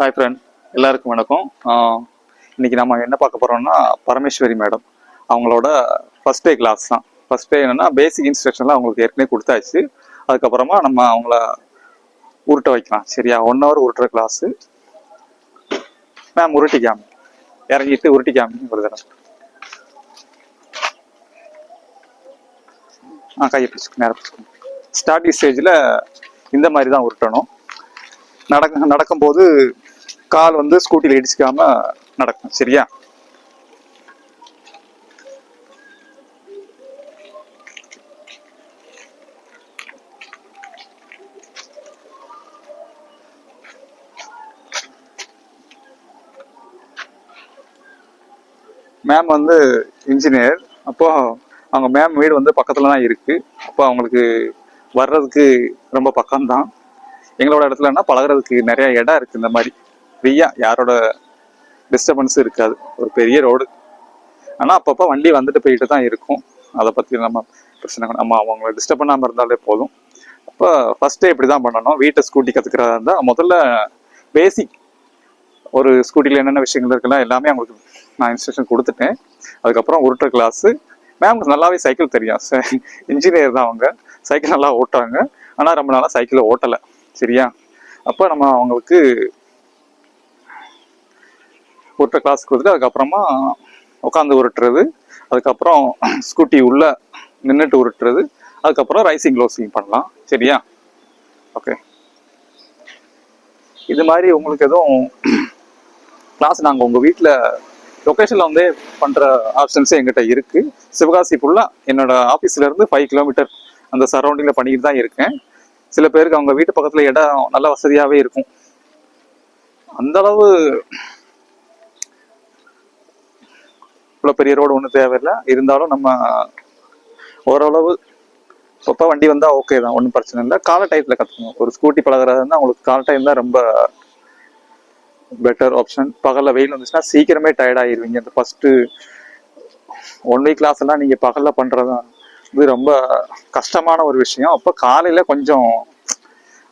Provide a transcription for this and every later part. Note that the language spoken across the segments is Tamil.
ஹாய் ஃப்ரெண்ட் எல்லாருக்கும் வணக்கம். இன்னைக்கு நம்ம என்ன பார்க்க போகிறோம்னா பரமேஸ்வரி மேடம். அவங்களோட ஃபர்ஸ்ட் டே கிளாஸ் தான். ஃபர்ஸ்ட் டே என்னன்னா பேசிக் இன்ஸ்ட்ரக்ஷன்லாம் அவங்களுக்கு ஏற்கனவே கொடுத்தாச்சு. அதுக்கப்புறமா நம்ம அவங்கள உருட்ட வைக்கலாம். சரியா? ஒன் ஹவர் உருட்டுற கிளாஸு மேம் உருட்டிக்காமல் இறங்கிட்டு உருட்டிக்காமல் ஒரு தடவை ஆ கையை பிடிச்சிக்கோ நேரம் பிடிச்சிக்கோ. ஸ்டார்டிங் ஸ்டேஜில் இந்த மாதிரி தான் உருட்டணும். நடக்க நடக்கும்போது கால் வந்து ஸ்கூட்டியில் இடிச்சிக்காம நடக்கும். சரியா? மேம் வந்து இன்ஜினியர் அப்போ அவங்க மேம் வீடு வந்து பக்கத்துல தான் இருக்கு. அப்போ அவங்களுக்கு வர்றதுக்கு ரொம்ப பக்கம்தான். எங்களோட இடத்துலன்னா பழகுறதுக்கு நிறைய இடம் இருக்கு இந்த மாதிரி. ஃப்ரீயாக யாரோட டிஸ்டர்பன்ஸும் இருக்காது. ஒரு பெரிய ரோடு ஆனால் அப்பப்போ வண்டி வந்துட்டு போயிட்டு தான் இருக்கும். அதை பற்றி நம்ம பிரச்சனை நம்ம அவங்கள டிஸ்டர்ப் பண்ணாமல் இருந்தாலே போதும். அப்போ ஃபஸ்ட்டே இப்படி தான் பண்ணணும். வீட்டை ஸ்கூட்டி கற்றுக்கிறதா இருந்தால் முதல்ல பேசிக் ஒரு ஸ்கூட்டியில் என்னென்ன விஷயங்கள் இருக்குல்லாம் எல்லாமே அவங்களுக்கு நான் இன்ஸ்ட்ரக்ஷன் கொடுத்துட்டேன். அதுக்கப்புறம் உருட்டுற கிளாஸு மேம் நல்லாவே சைக்கிள் தெரியும். இன்ஜினியர் தான் அவங்க. சைக்கிள் நல்லா ஓட்டுறாங்க. ஆனால் ரொம்ப நாளாக சைக்கிளை ஓட்டலை. சரியா? அப்போ நம்ம அவங்களுக்கு உருட்டுற கிளாஸ் கொடுத்துட்டு அதுக்கப்புறமா உட்காந்து உருட்டுறது. அதுக்கப்புறம் ஸ்கூட்டி உள்ள நின்றுட்டு உருட்டுறது. அதுக்கப்புறம் ரைசிங் க்ளோசிங் பண்ணலாம். சரியா? ஓகே இது மாதிரி உங்களுக்கு எதுவும் கிளாஸ் நாங்கள் உங்கள் வீட்டில் லொக்கேஷனில் வந்து பண்ணுற ஆப்ஷன்ஸே எங்கிட்ட இருக்குது சிவகாசி ஃபுல்லாக என்னோட ஆஃபீஸ்லேருந்து ஃபைவ் கிலோமீட்டர் அந்த சரௌண்டிங்கில் பண்ணிட்டு தான் இருக்கேன். சில பேருக்கு அவங்க வீட்டு பக்கத்தில் இடம் நல்ல வசதியாகவே இருக்கும். அந்தளவு இவ்வளோ பெரிய ரோடு ஒன்றும் தேவையில்லை. இருந்தாலும் நம்ம ஓரளவு சொப்பா வண்டி வந்தால் ஓகே தான். ஒன்றும் பிரச்சனை இல்லை. கால டயத்தில் கற்றுக்கணும் ஒரு ஸ்கூட்டி பழகுறது இருந்தால் உங்களுக்கு கால டைம் தான் ரொம்ப பெட்டர் ஆப்ஷன் பகலில் வெயில் வந்துச்சுன்னா சீக்கிரமே டயர்ட் ஆயிருவீங்க. இந்த ஃபஸ்ட்டு ஒன் வீக் கிளாஸ் எல்லாம் நீங்கள் பகலில் பண்ணுறது இது ரொம்ப கஷ்டமான ஒரு விஷயம். அப்போ காலையில் கொஞ்சம்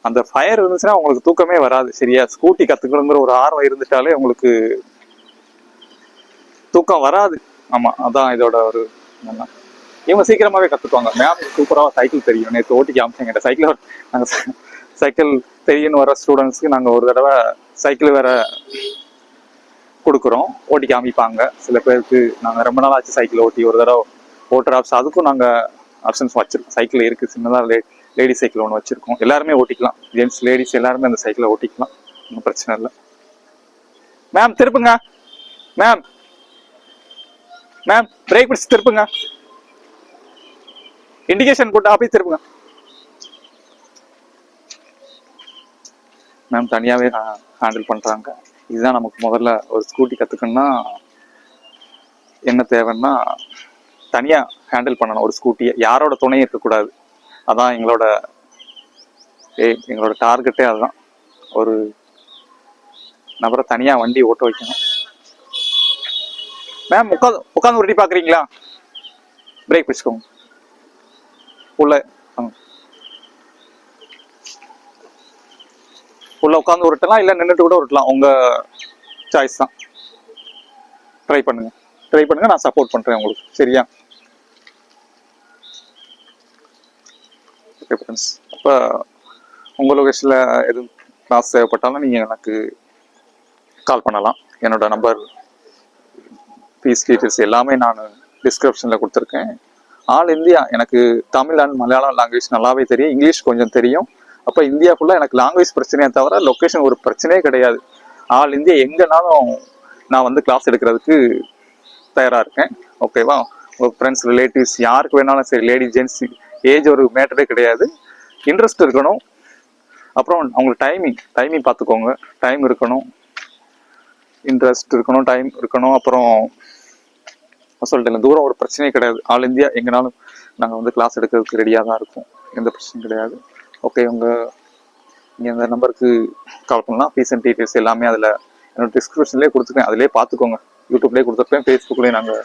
அந்த ஃபயர் இருந்துச்சுன்னா உங்களுக்கு தூக்கமே வராது. சரியா? ஸ்கூட்டி கற்றுக்கணுங்கிற ஒரு ஆர்வம் இருந்துட்டாலே உங்களுக்கு தூக்கம் வராது. ஆமா அதான் இதோட ஒரு இவங்க சீக்கிரமாவே கத்துக்குவாங்க மேம் சூப்பராக சைக்கிள் தெரியும். நேற்று ஓட்டி காமிச்சாங்க சைக்கிள் நாங்கள் சைக்கிள் தெரியும்னு வர ஸ்டூடெண்ட்ஸ்க்கு நாங்கள் ஒரு தடவை சைக்கிள் வேற கொடுக்குறோம். ஓட்டி காமிப்பாங்க சில பேருக்கு நாங்கள் ரொம்ப நாள் ஆச்சு சைக்கிள் ஓட்டி. ஒரு தடவை ஓட்டுற ஆப்ஸ் அதுக்கும் நாங்கள் ஆப்ஷன்ஸ் வச்சிருக்கோம். சைக்கிள் இருக்குது சின்னதாக லே லேடி சைக்கிள் ஒன்று வச்சிருக்கோம். எல்லாருமே ஓட்டிக்கலாம். ஜென்ட்ஸ் லேடிஸ் எல்லாருமே அந்த சைக்கிளை ஓட்டிக்கலாம். ஒன்றும் பிரச்சனை இல்லை. மேம் திருப்புங்க. மேம் மேம் பிரேக் பிடிச்சி திருப்புங்க. இண்டிகேஷன் போட்டு அப்படியே திருப்புங்க. மேம் தனியாகவே ஹேண்டில் பண்ணுறாங்க இதுதான் நமக்கு முதல்ல ஒரு ஸ்கூட்டி கற்றுக்கணும்னா என்ன தேவைன்னா தனியாக ஹேண்டில் பண்ணணும். ஒரு ஸ்கூட்டியை யாரோட துணையும் இருக்கக்கூடாது. அதான் எங்களோட ஏ எங்களோட டார்கெட்டே அதுதான். ஒரு நபரை தனியாக வண்டி ஓட்ட வைக்கணும். மேம் உட்காந்து உட்காந்து உருட்டி பார்க்குறீங்களா பிரேக் பிடிச்சுக்கோங்க. உள்ள உள்ள உட்காந்து உருட்டலாம் இல்லை நின்றுட்டு கூட உருட்டலாம். உங்கள் சாய்ஸ் தான். ட்ரை பண்ணுங்கள் ட்ரை பண்ணுங்கள் நான் சப்போர்ட் பண்ணுறேன் உங்களுக்கு. சரியா? இப்போ உங்கள் லொகேஷனில் எதுவும் கிளாஸ் தேவைப்பட்டாலும் நீங்கள் எனக்கு கால் பண்ணலாம். என்னோட நம்பர் ஃபீஸ் டீட்டெயில்ஸ் எல்லாமே நான் டிஸ்கிரிப்ஷனில் கொடுத்துருக்கேன். ஆல் இந்தியா எனக்கு தமிழ் அண்ட் மலையாளம் லாங்குவேஜ் நல்லாவே தெரியும். இங்கிலீஷ் கொஞ்சம் தெரியும். அப்போ இந்தியா ஃபுல்லாக எனக்கு லாங்குவேஜ் பிரச்சனையே தவிர லொக்கேஷன் ஒரு பிரச்சனையே கிடையாது. ஆல் இந்தியா எங்கேனாலும் நான் வந்து கிளாஸ் எடுக்கிறதுக்கு தயாராக இருக்கேன். ஓகேவா ஃப்ரெண்ட்ஸ் ரிலேட்டிவ்ஸ் யாருக்கு வேணாலும் சரி லேடி ஜென்ஸ் ஏஜ் ஒரு மேட்டரே கிடையாது. இன்ட்ரெஸ்ட் இருக்கணும். அப்புறம் அவங்களுக்கு டைமிங் டைமிங் பார்த்துக்கோங்க. டைம் இருக்கணும். இன்ட்ரெஸ்ட் இருக்கணும் டைம் இருக்கணும். அப்புறம் நான் சொல்லிட்டேன் தூரம் ஒரு பிரச்சனையே கிடையாது. ஆல் இந்தியா எங்கனாலும் நாங்கள் வந்து கிளாஸ் எடுக்கிறதுக்கு ரெடியாக தான் இருக்கோம். எந்த பிரச்சனையும் கிடையாது. ஓகே உங்கள் நீங்கள் இந்த நம்பருக்கு கால் பண்ணலாம். ஃபீஸ் அண்ட் டீட்டெயில்ஸ் எல்லாமே அதில் என்னோட டிஸ்கிரிப்ஷன்லேயே கொடுத்துருக்கேன் அதிலே பார்த்துக்கோங்க. யூடியூப்லேயே கொடுத்துருப்பேன் ஃபேஸ்புக்லேயும் நாங்கள்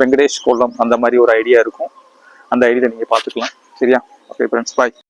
வெங்கடேஷ் கொல்லம் அந்த மாதிரி ஒரு ஐடியா இருக்கும். அந்த ஐடியா நீங்கள் பார்த்துக்கலாம். சரியா? Okay friends bye